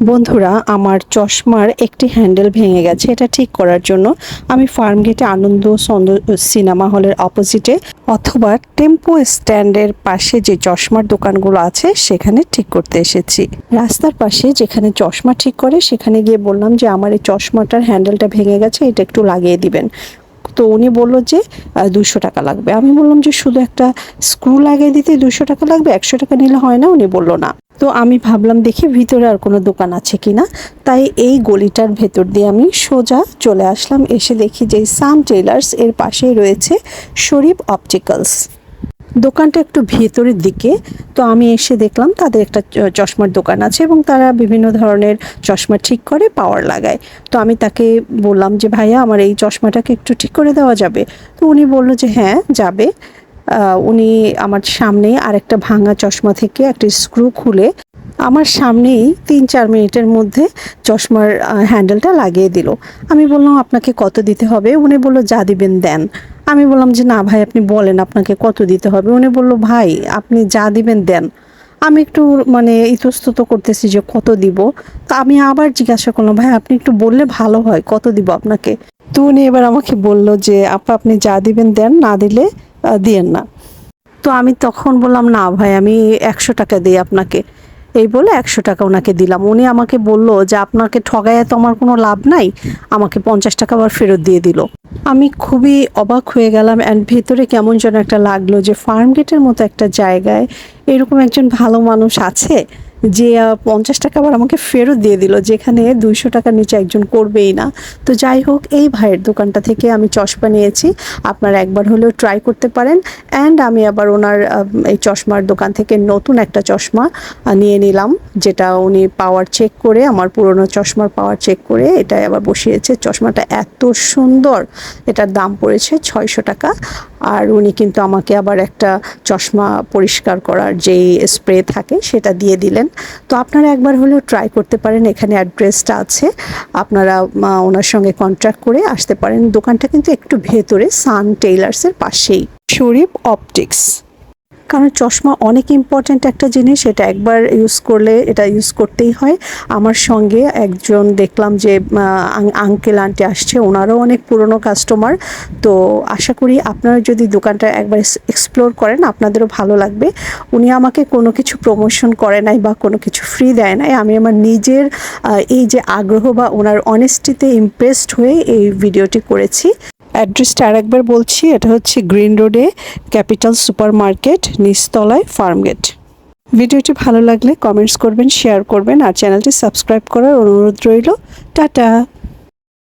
বন্ধুরা, আমার চশমার একটি হ্যান্ডেল ভেঙে গেছে। এটা ঠিক করার জন্য আমি ফার্ম গেটে আনন্দ সন্দ, সিনেমা হলের অপোজিটে অথবা টেম্পো স্ট্যান্ডের পাশে যে চশমার দোকানগুলো আছে, সেখানে ঠিক করতে এসেছি। রাস্তার পাশে যেখানে চশমা ঠিক করে, সেখানে গিয়ে বললাম যে, আমার এই চশমাটার হ্যান্ডেলটা ভেঙে গেছে, এটা একটু লাগিয়ে দিবেন। তো উনি বলল যে দুশো টাকা লাগবে। আমি বললাম যে, শুধু একটা স্ক্রু লাগিয়ে দিতে দুশো টাকা লাগবে, একশো টাকা নিলে হয় না? উনি বলল না। তো আমি ভাবলাম, দেখি ভিতরে আর কোনো দোকান আছে কি না তাই এই গলিটার ভেতর দিয়ে আমি সোজা চলে আসলাম। এসে দেখি যে, সাম টেলার্স এর পাশেই রয়েছে শরীফ অপটিক্যালস। দোকানটা একটু ভেতরের দিকে, তো আমি এসে দেখলাম তাদের একটা চশমার দোকান আছে এবং তারা বিভিন্ন ধরনের চশমা ঠিক করে পাওয়ার লাগায়। তো আমি তাকে বললাম যে, ভাইয়া, আমার এই চশমাটাকে একটু ঠিক করে দেওয়া যাবে? তো উনি বলল যে হ্যাঁ যাবে। উনি আমার সামনে আরেকটা ভাঙা চশমা থেকে একটা স্ক্রু খুলে আমার সামনেই তিন চার মিনিটের মধ্যে চশমার হ্যান্ডেলটা লাগিয়ে দিল। আমি বললাম, আপনাকে কত দিতে হবে? উনি বলল, যা দিবেন, দেন। আমি বললাম যে, না ভাই, আপনি বলেন, আপনাকে কত দিতে হবে? উনি বলল, ভাই, আপনি যা দিবেন দেন। আমি একটু মানে ইতস্তত করতেছি যে, কত দিব? তো আমি আবার জিজ্ঞাসা করলাম, ভাই, আপনি একটু বললে ভালো হয়, কত দিব আপনাকে? তো উনি এবার আমাকে বলল যে, আপা, আপনি যা দিবেন দেন, না দিলে দিয়েন না। তো আমি তখন বললাম, না ভাই, আমি একশো টাকা দিই আপনাকে। এই বলে একশো টাকা ওনাকে দিলাম। উনি আমাকে বলল যে, আপনাকে ঠগায় তো আমার কোনো লাভ নাই, আমাকে পঞ্চাশ টাকা আবার ফেরত দিয়ে দিল। আমি খুবই অবাক হয়ে গেলাম অ্যান্ড ভেতরে কেমন যেন একটা লাগল যে, ফার্ম গেটের মতো একটা জায়গায় এরকম একজন ভালো মানুষ আছে? যে পঞ্চাশ টাকা আবার আমাকে ফেরত দিয়ে দিল, যেখানে দুইশো টাকার নিচে একজন করবেই না। তো যাই হোক, এই ভাইয়ের দোকানটা থেকে আমি চশমা নিয়েছি। আপনারা একবার হলেও ট্রাই করতে পারেন। অ্যান্ড আমি আবার ওনার এই চশমার দোকান থেকে নতুন একটা চশমা নিয়ে নিলাম, যেটা উনি পাওয়ার চেক করে, আমার পুরনো চশমার পাওয়ার চেক করে এটা আবার বসিয়েছে। চশমাটা এত সুন্দর, এটার দাম পড়েছে ছয়শো টাকা। আর উনি কিন্তু আমাকে আবার একটা চশমা পরিষ্কার করার যেই স্প্রে থাকে, সেটা দিয়ে দিলেন। তো আপনারা একবার হলেও ট্রাই করতে পারেন, এখানে অ্যাড্রেসটা আছে। আপনারা ওনার সঙ্গে কন্ট্যাক্ট করে আসতে পারেন। দোকানটা কিন্তু একটু ভেতরে সান টেইলার্সের পাশেই। শরীফ অপটিক্স কারণ চশমা অনেক ইম্পর্ট্যান্ট একটা জিনিস, এটা একবার ইউজ করলে এটা ইউজ করতেই হয়। আমার সঙ্গে একজন দেখলাম যে আঙ্কেল আন্টি আসছে, ওনারও অনেক পুরনো কাস্টমার তো আশা করি আপনারা যদি দোকানটা একবার এক্সপ্লোর করেন, আপনাদেরও ভালো লাগবে। উনি আমাকে কোনো কিছু প্রমোশন করে নাই বা কোনো কিছু ফ্রি দেয় নাই। আমি আমার নিজের এই যে আগ্রহ বা ওনার অনেস্টিতে ইমপ্রেসড হয়ে এই ভিডিওটি করেছি। অ্যাড্রেসটা আরেকবার বলছি, এটা হচ্ছে গ্রিন রোডে, ক্যাপিটাল সুপার মার্কেট নিচতলায় ফার্মগেট। ভিডিওটি ভালো লাগলে কমেন্টস করবেন, শেয়ার করবেন, আর চ্যানেলটি সাবস্ক্রাইব করার অনুরোধ রইল। টাটা!